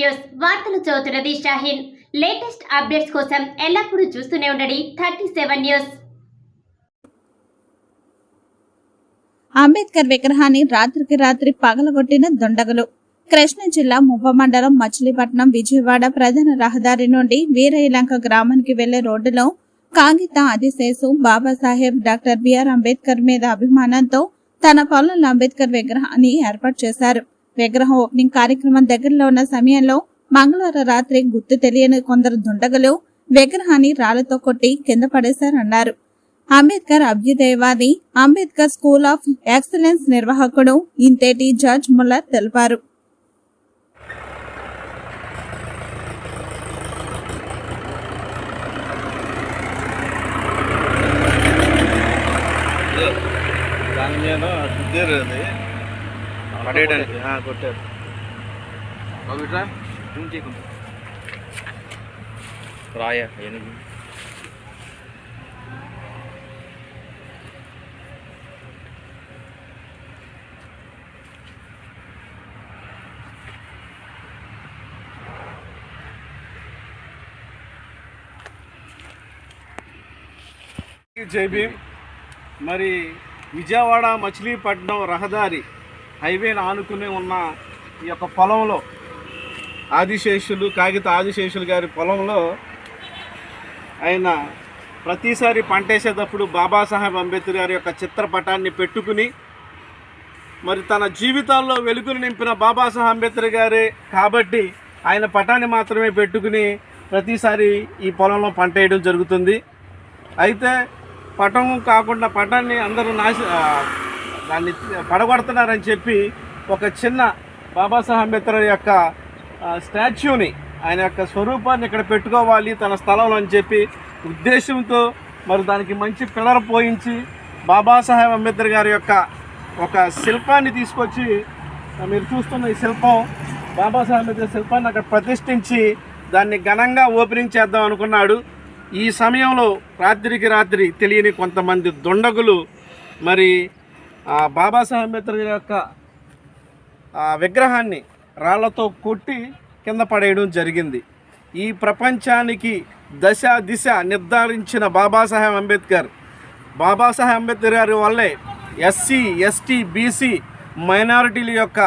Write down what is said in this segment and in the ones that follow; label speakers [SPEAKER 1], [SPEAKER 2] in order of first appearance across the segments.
[SPEAKER 1] News వార్తలు చదువుతున్నది Shaheen. Latest updates కోసం ఎల్లప్పుడూ చూస్తూనే ఉండండి థర్టీ సెవెన్ న్యూస్.
[SPEAKER 2] అంబేద్కర్ విగ్రహాన్ని రాత్రికి రాత్రి పగలగొట్టిన దుండగులు. కృష్ణా జిల్లా మువ్వ మండలం మచిలీపట్నం విజయవాడ ప్రధాన రహదారి నుండి వీరయలంక గ్రామానికి వెళ్ళే రోడ్డులో Kagitha Adiseshu Babasaheb doctor B R Ambedkar మీద అభిమానంతో తన పొలంలో అంబేద్కర్ విగ్రహాన్ని ఏర్పాటు చేశారు. విగ్రహం ఓపెనింగ్ కార్యక్రమం దగ్గరలో ఉన్న సమయంలో మంగళవారం రాత్రి గుర్తు తెలియని కొందరు దుండగలు విగ్రహాన్ని రాళ్ళతో కొట్టి కింద పడేశారన్నారు. అంబేద్కర్ అభ్యుదయవాది అంబేద్కర్ స్కూల్ ఆఫ్ ఎక్సలెన్స్ నిర్వాహకుడు ఇంతేటి జార్జ్ ముల్లర్ తెలిపారు.
[SPEAKER 3] దాని మీద అది పడేయడానికి. ఆ, కొట్టారు. రాయ ఏనుగు. జై భీమ్. మరి విజయవాడ మచిలీపట్నం రహదారి హైవేని ఆనుకుని ఉన్న ఈ యొక్క పొలంలో ఆదిశేషులు కాగిత ఆదిశేషులు గారి పొలంలో ఆయన ప్రతిసారి పంటేసేటప్పుడు బాబాసాహెబ్ అంబేద్కర్ గారి యొక్క చిత్రపటాన్ని పెట్టుకుని మరి తన జీవితాల్లో వెలుగులు నింపిన బాబాసాహెబ్ అంబేద్కర్ గారే కాబట్టి ఆయన పటాన్ని మాత్రమే పెట్టుకుని ప్రతిసారి ఈ పొలంలో పంట వేయడం జరుగుతుంది. అయితే పటం కాకుండా పటాన్ని అందరూ నాశ దాన్ని పడగొడుతున్నారని చెప్పి ఒక చిన్న బాబాసాహెబ్ అంబేద్కర్ యొక్క స్టాచ్యూని ఆయన యొక్క స్వరూపాన్ని ఇక్కడ పెట్టుకోవాలి తన స్థలంలో అని చెప్పి ఉద్దేశంతో మరి దానికి మంచి పిల్లర పోయించి బాబాసాహెబ్ అంబేద్కర్ గారి యొక్క ఒక శిల్పాన్ని తీసుకొచ్చి మీరు చూస్తున్న ఈ శిల్పం బాబాసాహెబ్ అంబేద్కర్ శిల్పాన్ని అక్కడ ప్రతిష్ఠించి దాన్ని ఘనంగా ఓపెనింగ్ చేద్దాం అనుకున్నాడు. ఈ సమయంలో రాత్రికి రాత్రి తెలియని కొంతమంది దుండగులు మరి బాబాసాహెబ్ అంబేద్కర్ యొక్క విగ్రహాన్ని రాళ్ళతో కొట్టి కింద పడేయడం జరిగింది. ఈ ప్రపంచానికి దశ దిశ నిర్ధారించిన బాబాసాహెబ్ అంబేద్కర్ బాబాసాహెబ్ అంబేద్కర్ గారి వల్లే ఎస్సీ ఎస్టీ బీసీ మైనారిటీల యొక్క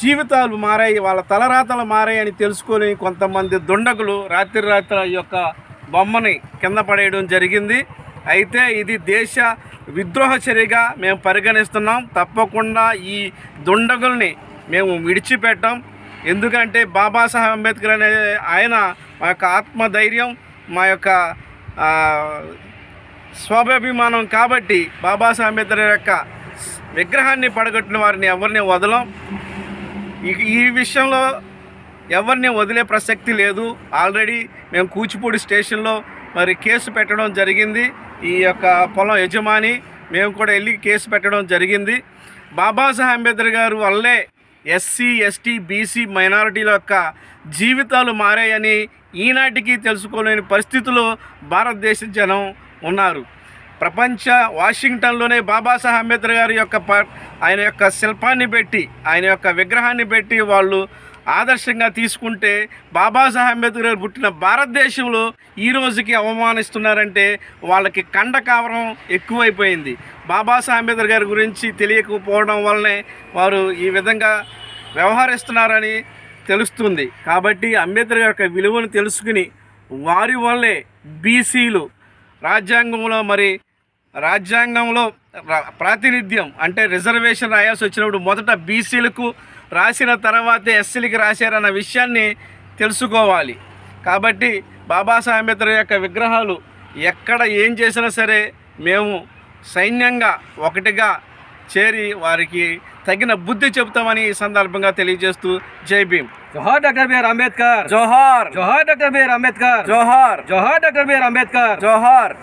[SPEAKER 3] జీవితాలు మారాయి వాళ్ళ తలరాతలు మారాయి అని తెలుసుకొని కొంతమంది దుండగులు రాత్రి రాత్రి యొక్క బొమ్మని కింద పడేయడం జరిగింది. అయితే ఇది దేశ విద్రోహ చర్యగా మేము పరిగణిస్తున్నాం. తప్పకుండా ఈ దుండగుల్ని మేము విడిచిపెట్టాం. ఎందుకంటే బాబాసాహెబ్ అంబేద్కర్ అనే ఆయన మా యొక్క ఆత్మధైర్యం మా యొక్క స్వాభిమానం కాబట్టి బాబాసాహెబ్ అంబేద్కర్ యొక్క విగ్రహాన్ని పడగొట్టిన వారిని ఎవరిని వదలం. ఈ- ఈ విషయంలో ఎవరిని వదిలే ప్రసక్తి లేదు. ఆల్రెడీ మేము కూచిపూడి స్టేషన్లో మరి కేసు పెట్టడం జరిగింది. ఈ యొక్క పొలం యజమాని మేము కూడా వెళ్ళి కేసు పెట్టడం జరిగింది. బాబాసాహెబ్ అంబేద్కర్ గారు వల్లే ఎస్సీ ఎస్టీ బీసీ మైనారిటీల యొక్క జీవితాలు మారాయని ఈనాటికి తెలుసుకోలేని పరిస్థితుల్లో భారతదేశ జనం ఉన్నారు. ప్రపంచ వాషింగ్టన్లోనే బాబాసాహెబ్ అంబేద్కర్ గారి యొక్క ఆయన యొక్క శిల్పాన్ని పెట్టి ఆయన యొక్క విగ్రహాన్ని పెట్టి వాళ్ళు ఆదర్శంగా తీసుకుంటే బాబాసాహెబ్ అంబేద్కర్ గారు పుట్టిన భారతదేశంలో ఈ రోజుకి అవమానిస్తున్నారంటే వాళ్ళకి కండకావరం ఎక్కువైపోయింది. బాబాసాహెబ్ అంబేద్కర్ గారి గురించి తెలియకపోవడం వల్లనే వారు ఈ విధంగా వ్యవహరిస్తున్నారని తెలుస్తుంది. కాబట్టి అంబేద్కర్ గారి యొక్క విలువను తెలుసుకుని వారి వల్లే బీసీలు రాజ్యాంగంలో మరి రాజ్యాంగంలో ప్రాతినిధ్యం అంటే రిజర్వేషన్ రాయాల్సి వచ్చినప్పుడు మొదట బీసీలకు రాసిన తర్వాతే ఎస్సీలకి రాశారన్న విషయాన్ని తెలుసుకోవాలి. కాబట్టి బాబాసాహెబ్ అంబేద్కర్ యొక్క విగ్రహాలు ఎక్కడ ఏం చేసినా సరే మేము సైన్యంగా ఒకటిగా చేరి వారికి తగిన బుద్ధి చెబుతామని ఈ సందర్భంగా తెలియజేస్తూ జై భీమ్.
[SPEAKER 4] జోహార్ డాక్టర్ బిఆర్ అంబేద్కర్.
[SPEAKER 3] జోహార్.
[SPEAKER 4] జోహార్ డాక్టర్ బిఆర్ అంబేద్కర్.
[SPEAKER 3] జోహార్.
[SPEAKER 4] జోహార్ డాక్టర్ బిఆర్ అంబేద్కర్.
[SPEAKER 3] జోహార్.